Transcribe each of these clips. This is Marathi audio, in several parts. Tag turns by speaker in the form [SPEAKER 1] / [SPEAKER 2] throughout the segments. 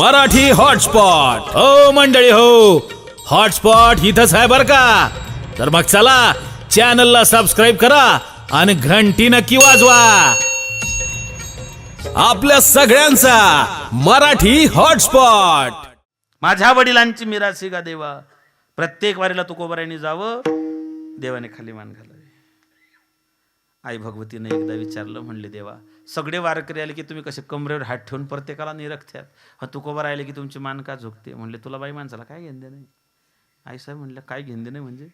[SPEAKER 1] मराठी हॉटस्पॉट. हो मंडळी हो. हॉटस्पॉट इथंच आहे बर का? तर मग चला चॅनलला सबस्क्राईब करा आणि घंटी नक्की वाजवा. आपल्या सगळ्यांचा मराठी हॉटस्पॉट.
[SPEAKER 2] माझ्या वडिलांची मिरासी का देवा. प्रत्येक वारीला तुकोबारायने जावं देवाने खाली मान घालावी. आई भगवतीने एकदा विचारलं म्हणले देवा सगळे वारकरी आले की तुम्ही कसे कमरेवर हात ठेवून प्रत्येकाला निरखत्यात हा तुकोबार आले की तुमची मान का झुकते. म्हणले तुला बाई माणसाला काय घेणं नाही आई साहेब म्हणलं काय घेणं नाही म्हणजे?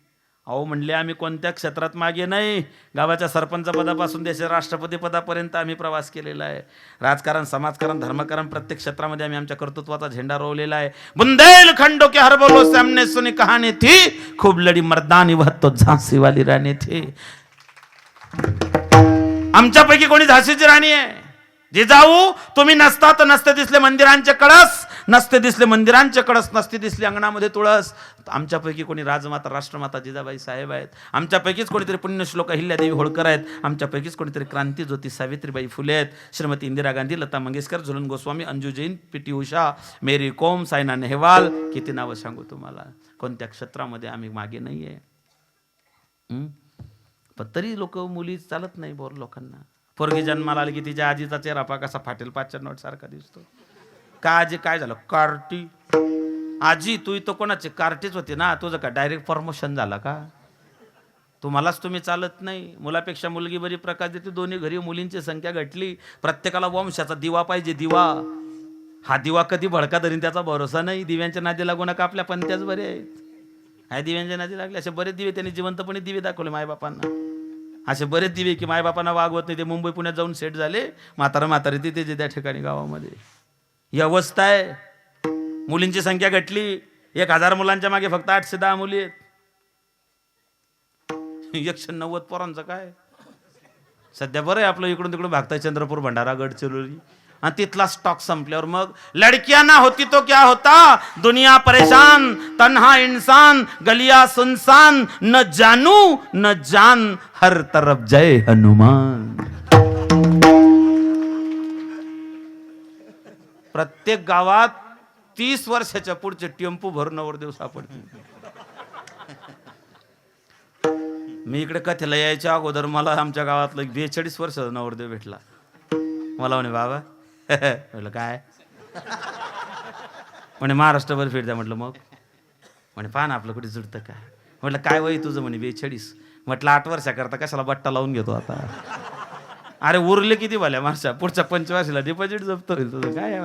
[SPEAKER 2] अहो म्हणले आम्ही कोणत्या क्षेत्रात मागे नाही. गावाच्या सरपंच पदापासून देशाच्या राष्ट्रपती पदापर्यंत आम्ही प्रवास केलेला आहे. राजकारण समाजकारण धर्मकारण प्रत्येक क्षेत्रामध्ये आम्ही आमच्या कर्तृत्वाचा झेंडा रोवलेला आहे. बुंदेलखंडो के हर बोलो सामने सुनी कहाणी थी. खूप लढी मर्दानी वहतो तो झांसी वाली राणी थी. आमच्यापैकी कोणी झाशीची राणी आहे? जिजाऊ तुम्ही नसता तर नसते दिसले मंदिरांचे कळस नसते दिसले मंदिरांचे कळस नसते दिसले अंगणामध्ये तुळस. आमच्यापैकी कोणी राजमाता राष्ट्रमाता जिजाबाई साहेब आहेत. आमच्यापैकीच कोणीतरी पुण्यश्लोक अहिल्यादेवी होळकर आहेत. आमच्यापैकीच कोणीतरी क्रांती ज्योती सावित्रीबाई फुले आहेत. Shrimati Indira Gandhi Lata Mangeshkar Jhulan Goswami Anju Jain P T Usha Mary Kom Saina Nehwal. किती नावं सांगू तुम्हाला? कोणत्या क्षेत्रामध्ये आम्ही मागे नाही आहे पण तरी लोक मुली चालत नाही बोर लोकांना. पोरगी जन्माला आली की तिच्या आजीचा चेहरा पा कसा फाटेल पाचच्या नोट सारखा दिसतो. का आजी काय झालं? कार्टी. आजी तू इथं कोणाची? कार्टीच होती ना? तुझं का डायरेक्ट प्रमोशन झालं का? तुम्हालाच तुम्ही चालत नाही. मुलापेक्षा मुलगी बरी प्रकाश देते दोन्ही घरी मुलींची संख्या घटली. प्रत्येकाला वंशाचा दिवा पाहिजे दिवा. हा दिवा कधी भडका धरीन त्याचा भरोसा नाही. दिव्यांच्या नादी लागू नका आपल्या पंथ्याच बरे आहेत. ह्या दिव्यांच्या नादी लागले असे बरेच दिवे त्यांनी जिवंतपणे दिवे दाखवले मायबापांना. असे बरेच दिवे की मायबापांना वागवत नाही ते मुंबई पुण्यात जाऊन सेट झाले. म्हातारा म्हातारे तिथे जे त्या ठिकाणी गावामध्ये. ही अवस्था आहे. मुलींची संख्या घटली. एक हजार मुलांच्या मागे फक्त आठशे दहा मुली आहेत. एकशे नव्वद पोरांचं काय? सध्या बरं आहे आपलं इकडून तिकडून भागताय चंद्रपूर भंडारा गडचिरोली. आणि तिथला स्टॉक संपल्यावर मग लडक्यांना ना होती तो क्या होता? दुनिया परेशान तन्हा इन्सान गलिया सुनसान न जानू न जान हर तरफ जय हनुमान। प्रत्येक गावात तीस वर्षाच्या पुढचे टेम्पू भरून नवरदेव सापडतील मी इकडे कथेला यायच्या अगोदर मला आमच्या गावातलं एक बेचाळीस वर्ष नवरदेव भेटला. मला म्हणे बाबा म्हटलं काय? म्हणे महाराष्ट्रभर फिरता म्हटलं मग? म्हणे पाहा ना आपलं कुठे जुडतं का? म्हटलं काय वय तुझं? म्हणे बेचाळीस. म्हटलं आठ वर्षाकरता कशाला बट्टा लावून घेतो आता? अरे उरले किती भल्या माणसा? पुढच्या पंचवार्षीला डिपॉझिट जप्त होईल तुझं. काय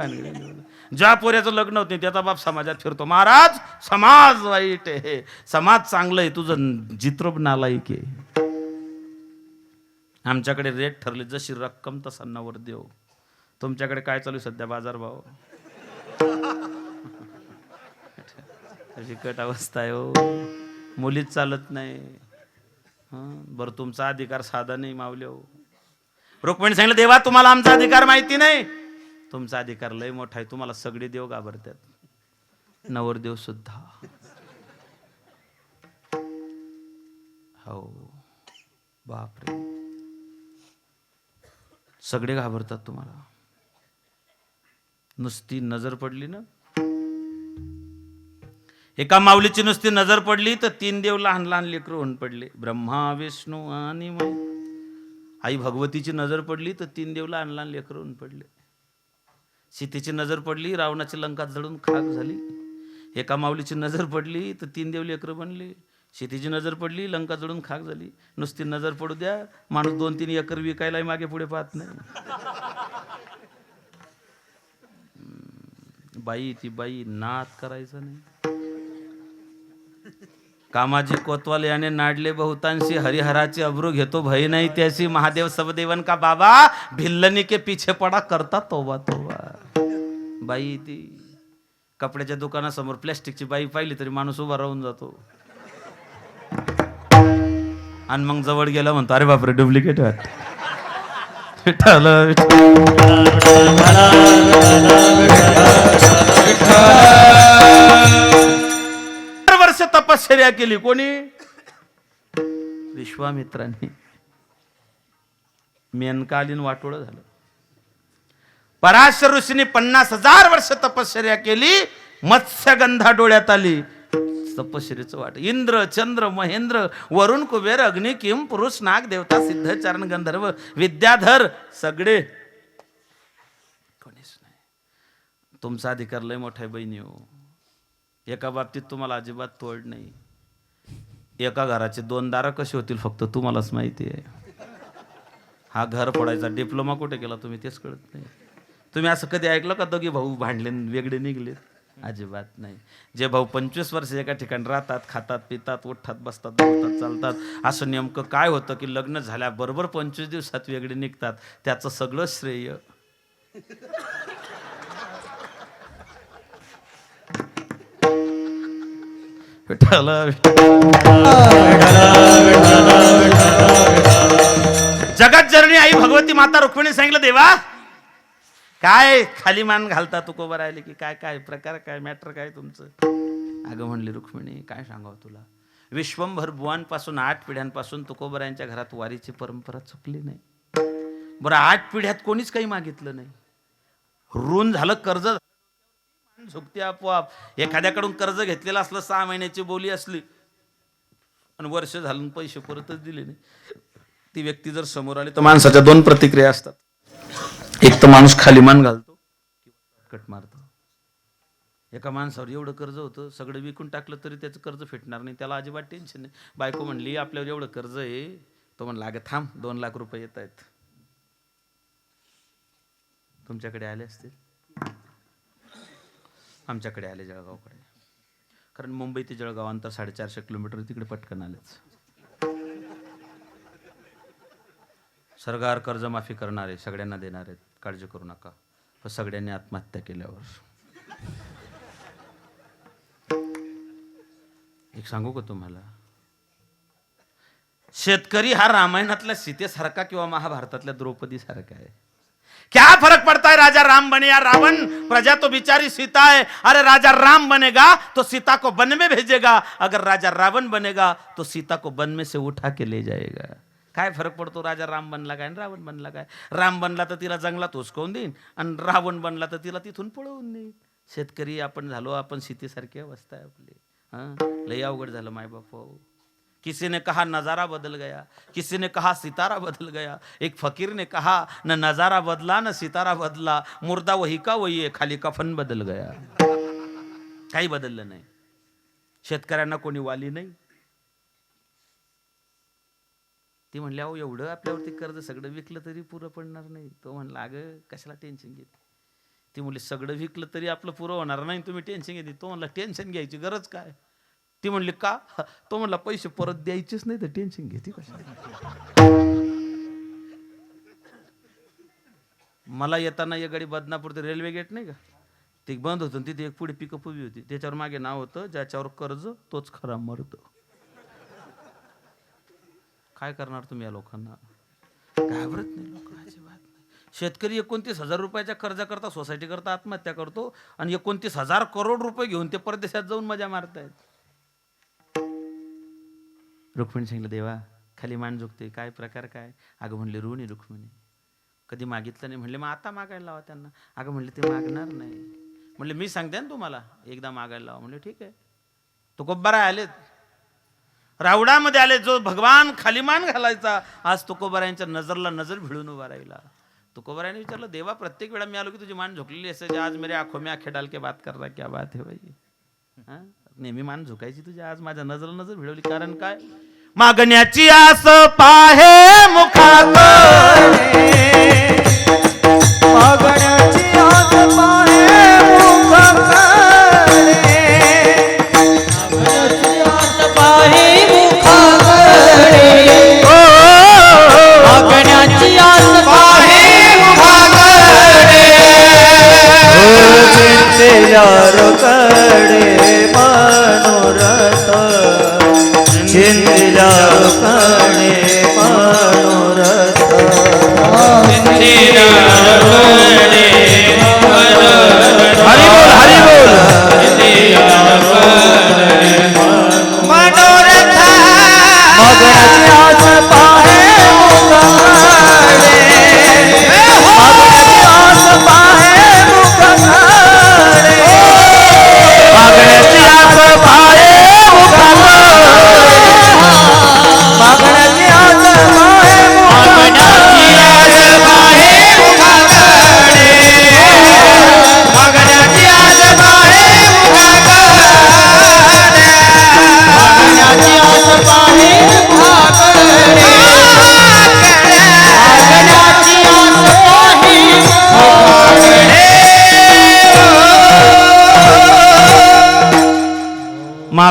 [SPEAKER 2] ज्या पोऱ्याचं लग्न होत नाही त्याचा बाप समाजात फिरतो. महाराज समाज वाईट आहे. समाज चांगलं आहे. तुझं जित्रप नालायक आहे. आमच्याकडे रेट ठरले जशी रक्कम तसा नवर देव. तुमच्याकडे काय चालू आहे सध्या बाजारभाव बिकट अवस्था आहे हो. मुलीच चालत नाही. बरं तुमचा अधिकार साधा नाही मावले हो. रुक्मिणी सांगितलं देवा तुम्हाला आमचा अधिकार माहिती नाही. तुमचा अधिकार लय मोठा आहे. तुम्हाला सगळे देव घाबरतात. नवरदेव सुद्धा. हो. बापरे. सगळे घाबरतात तुम्हाला. नुसती नजर पडली ना? एका माऊलीची नुसती नजर पडली तर तीन देव लहान लहान लेकरं होऊन पडले. ब्रह्मा विष्णू आणि मग आई भगवतीची नजर पडली तर तीन देव लहान लहान लेकरं होऊन पडले. सीतेची नजर पडली रावणाची लंका जळून खाक झाली. एका माऊलीची नजर पडली तर तीन देव लेकरं बनले. शेतीची नजर पडली लंका जळून खाक झाली. नुसती नजर पडू द्या माणूस दोन तीन एकर विकायला मागे पुढे पाहत नाही. बाई ती बाई नात करायचं नाही. कामाजी कोतवाल याने नाडले बहुतांशी हरिहराची अब्रू घेतो भय नाही त्याशी महादेव सबदेवन का बाबा? भिल्लनी के पीछे पडा करता तोबा तोबा बाई ती कपड्याच्या दुकानासमोर प्लॅस्टिकची बाई पाहिली तरी माणूस उभा राहून जातो. आणि मग जवळ गेला म्हणतो अरे बापरे डुप्लिकेट वाटत विठ्ठल, विठ्ठल. चार वर्ष तपश्चर्या केली. कोणी? विश्वामित्रांनी. मेनकालीन वाटोळ झालं. पराशर ऋषीने पन्नास हजार वर्ष तपश्चर्या केली. मत्स्यगंधा डोळ्यात आली. तपश्चर्याचं वाट. इंद्र चंद्र महेंद्र वरुण कुबेर अग्नी किम पुरुष नाग देवता सिद्ध चरण गंधर्व विद्याधर सगळे. कोणीच नाही. तुमचा अधिकार लय मोठा आहे बहिणी हो. एका बाबतीत तुम्हाला अजिबात तोड नाही. एका घराचे दोन दारं कशी होतील फक्त तुम्हालाच माहिती आहे. हा घर पडायचा डिप्लोमा कुठे केला तुम्ही तेच कळत नाही. तुम्ही असं कधी ऐकलं का दोघी भाऊ भांडले वेगळे निघलेत? अजिबात नाही. जे भाऊ पंचवीस वर्ष एका ठिकाणी राहतात खातात पितात उठतात बसतात बोलतात चालतात असं नेमकं काय होतं की लग्न झाल्याबरोबर पंचवीस दिवसात वेगळे निघतात? त्याचं सगळं श्रेय. विठ्ठल जगत जरणी आई भगवती माता रुक्मिणी सांगितलं देवा. काय खाली मान घालता तुकोबा राहिले की काय काय प्रकार काय मॅटर काय तुमचं? अगं म्हणली रुक्मिणी काय सांगावं तुला? विश्वंभर बुवांपासून आठ पिढ्यांपासून तुकोबरायांच्या घरात वारीची परंपरा चुकली नाही. बरं आठ पिढ्यात कोणीच काही मागितलं नाही. ऋण झालं कर्ज झुकते आपोआप. एखाद्याकडून कर्ज घेतलेलं असलं सहा महिन्याची बोली असली आणि वर्ष झालं पैसे परतच दिले नाही. ती व्यक्ती जर समोर आली तर माणसाच्या दोन प्रतिक्रिया असतात. एक तर माणूस खाली मान घालतो किंवा कट मारतो. एका माणसावर एवढं कर्ज होतं सगळं विकून टाकलं तरी त्याचं कर्ज फेटणार नाही. त्याला अजिबात टेन्शन नाही. बायको म्हणली आपल्यावर एवढं कर्ज आहे. तो म्हणला अगं थांब दोन लाख रुपये येत आहेत. तुमच्याकडे आले असतील? आमच्याकडे आले जळगावकडे. कारण मुंबई ते जळगाव अंतर साडेचारशे किलोमीटर तिकडे पटकन आलेच. सरकार कर्जमाफी करणार आहे सगळ्यांना देणार आहेत काळजी करू नका. पण सगळ्यांनी आत्महत्या केल्यावर. एक सांगू का तुम्हाला? शेतकरी हा रामायणातल्या सीतेसारखा किंवा महाभारतातल्या द्रौपदी सारखा आहे. क्या फर्क पड़ता है राजा राम बने या रावण? प्रजा तो बिचारी सीता है अरे राजा राम बनेगा तो सीता को वन में भेजेगा. अगर राजा रावण बनेगा तो सीता को वन में से उठा के ले जाएगा. काय फरक पडतो? राजा राम बनला काय आणि रावण बनला काय? राम बनला तर तिला जंगलात हुसकवून देईन आणि रावण बनला तर तिला तिथून पळवून देईन. शेतकरी आपण झालो आपण सीतेसारखी अवस्था आहे आपली. हां? लय अवघड झालं माय बाप हो. किसी ने कहा नज़ारा बदल गया किसी ने कहा सितारा बदल गया. एक फकीर ने कहा न नज़ारा बदला न सितारा बदला मुर्दा वही का वही आहे खाली कफन बदल गया. काही बदललं नाही. शेतकऱ्यांना कोणी वाली नाही. ती म्हणली अहो एवढं आपल्यावरती कर्ज सगळं विकलं तरी पुरं पडणार नाही. तो म्हणला अगं कशाला टेन्शन घेते? ती म्हणली सगळं विकलं तरी आपलं पुरं होणार नाही तुम्ही टेन्शन घेते. तो म्हणला टेन्शन घ्यायची गरज काय? ती म्हणली का? तो म्हणला पैसे परत द्यायचेच नाही तर टेन्शन घेते कशा मला येताना या गाडी बदनापूर ते रेल्वे गेट नाही का? ते बंद होतं तिथे एक पुढे पिकअप उभी होती. त्याच्यावर मागे नाव होतं ज्याच्यावर कर्ज तोच खरा मरतो. काय करणार तुम्ही या लोकांना? घाबरत नाही लोक अजिबात नाही. शेतकरी एकोणतीस हजार रुपयाच्या कर्जा करता सोसायटी करता आत्महत्या करतो आणि एकोणतीस हजार करोड रुपये घेऊन ते परदेशात जाऊन मजा मारतायत. रुक्मिणी सांगितलं देवा खाली मान झुकते काय प्रकार काय? अगं म्हणले ऋणी रुक्मिणी. कधी मागितलं नाही म्हणले मग आता मागायला लावा त्यांना. अगं म्हणले ते मागणार नाही. म्हणले मी सांगते ना तुम्हाला एकदा मागायला लावा. म्हणले ठीक आहे. तो कोब्बारा आलेत. रावडामध्ये आले जो भगवान खाली मान घालायचा आज तुकोबारायांच्या नजरला नजर भिडून उभा राहिला. तुकोबाराने विचारलं देवा प्रत्येक वेळा मी आलो की तुझी मान झोकलेली असे आज मेरे आखो मी आंखें डाल के बात कर रहा क्या बात है भाई? हा? नेहमी मान झुकायची तुझी आज माझ्या नजर नजर भिडवली कारण काय? मागण्याची आस पाहे मुखात.
[SPEAKER 3] मागण्या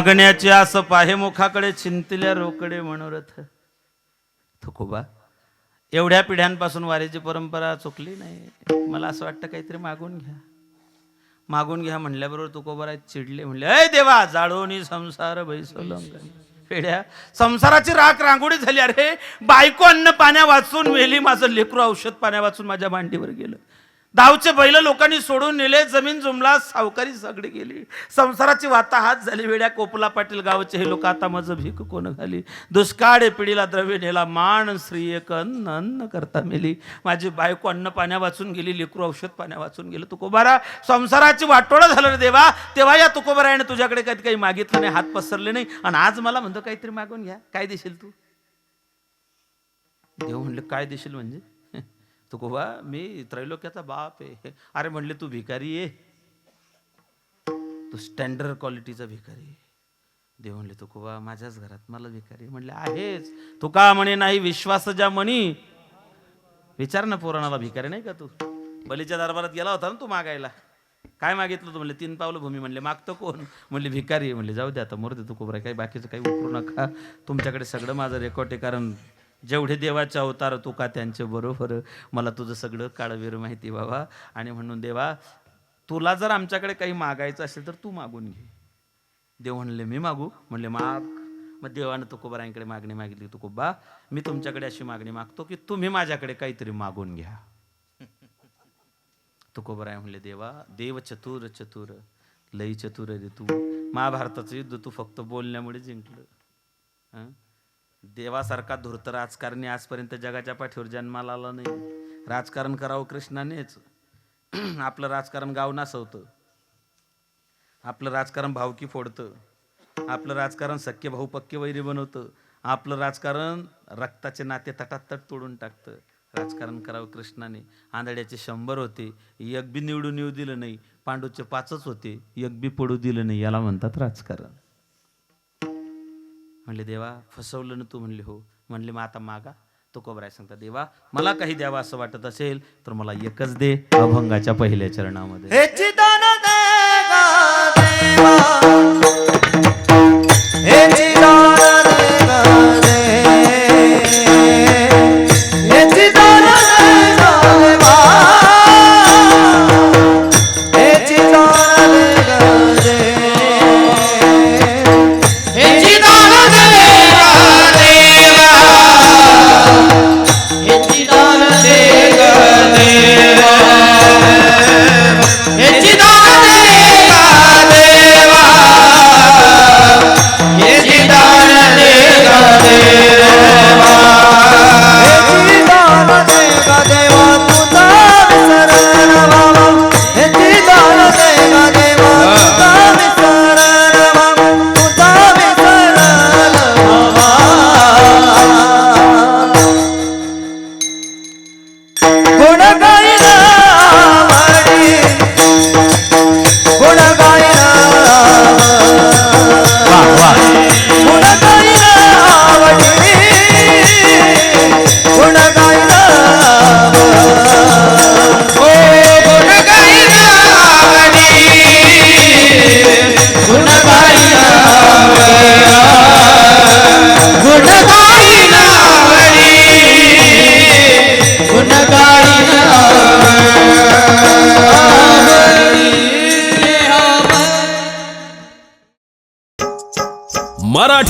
[SPEAKER 3] मागण्याचे
[SPEAKER 2] असं पाहे मुखाकडे चिंतल्या रोकडे मनोरथ. थुकोबा एवढ्या पिढ्यांपासून वारीची परंपरा चुकली नाही. मला असं वाटतं काहीतरी मागून घ्या. मागून घ्या म्हणल्याबरोबर तुकोबरा चिडले म्हणले अय देवा जाळोनी संसार बैसोलंगणी पेढ्या संसाराची राख रांगोळी झाली. अरे बायको अन्न पाण्या वाचून वेली माझं लेकरू औषध पाण्या वाचून माझ्या मांडीवर गेलं. दावचे बैल लोकांनी सोडून नेले जमीन जुमला सावकारी सगळी गेली. संसाराची वाता हात झाली वेड्या कोपला पाटील गावचे. हे लोक आता माझं भीक कोण घाली? दुष्काळ पिढीला द्रव्य नेला मान श्रीयक अन्न अन्न करता मेली. माझी बायको अन्न पाण्या वाचून गेली लेकरू औषध पाण्या वाचून गेलं. तुकोबारा संसाराची वाटोळं झालं रे देवा. तेव्हा या तुकोबाराने तुझ्याकडे काही काही मागितलं नाही हात पसरले नाही. आणि आज मला म्हणतो काहीतरी मागून घ्या. काय देशील तू? देव म्हणले काय देशील म्हणजे? तुकोबा मी त्रैलोक्याचा बाप आहे. अरे म्हणले तू भिकारी आहे. तू स्टँडर्ड क्वालिटीचा भिकारी आहे. देव म्हणले तुकोबा माझ्याच घरात मला भिकारी म्हणले आहेच. तू का म्हणे नाही विश्वास ज्या म्हणी. विचार ना पुराणाला भिकारी नाही का तू? बलीच्या दरबारात गेला होता ना तू मागायला. काय मागितलं तू? म्हणले तीन पावलं भूमी. म्हणले मागतो कोण? म्हणले भिकारी म्हणले जाऊ दे आता मोर दे तू कोबरा काही बाकीचं काही उकरू नका. तुमच्याकडे सगळं माझं रेकॉर्ड आहे कारण जेवढे देवाचे अवतार तू का त्यांचे बरोबर? मला तुझं सगळं काळवीर माहिती बाबा आणि म्हणून देवा तुला जर आमच्याकडे काही मागायचं असेल तर तू मागून घे. देव म्हणले मी मागू? म्हणले माग. मग देवानं तुकोबारांकडे मागणी मागितली तुकोबा मी तुमच्याकडे अशी मागणी मागतो की तुम्ही माझ्याकडे काहीतरी मागून घ्या. तुकोबराय म्हणले देवा देव चतुर चतुर लई चतुर रे तू. महाभारताचं युद्ध तू फक्त बोलण्यामुळे जिंकलं. देवासारखा धूर्त राजकारणी आजपर्यंत जगाच्या पाठीवर जन्माला आला नाही. राजकारण करावं कृष्णानेच. आपलं राजकारण गाव नासवतं. आपलं राजकारण भावकी फोडतं. आपलं राजकारण सख्य भाऊ पक्के वैरी बनवतं. आपलं राजकारण रक्ताचे नाते तटातट तोडून टाकतं. राजकारण करावं कृष्णाने. आंधळ्याचे शंभर होते. एक बी निवडून येऊ दिलं नाही. पांडूचे पाचच होते. एक बी पडू दिलं नाही. याला म्हणतात राजकारण. म्हणले देवा फसवलं ना तू? म्हणले हो. म्हणले मग आता मागा. तो कोबराय सांगता देवा मला काही द्यावा असं वाटत असेल तर मला एकच दे अभंगाच्या पहिल्या चरणामध्ये.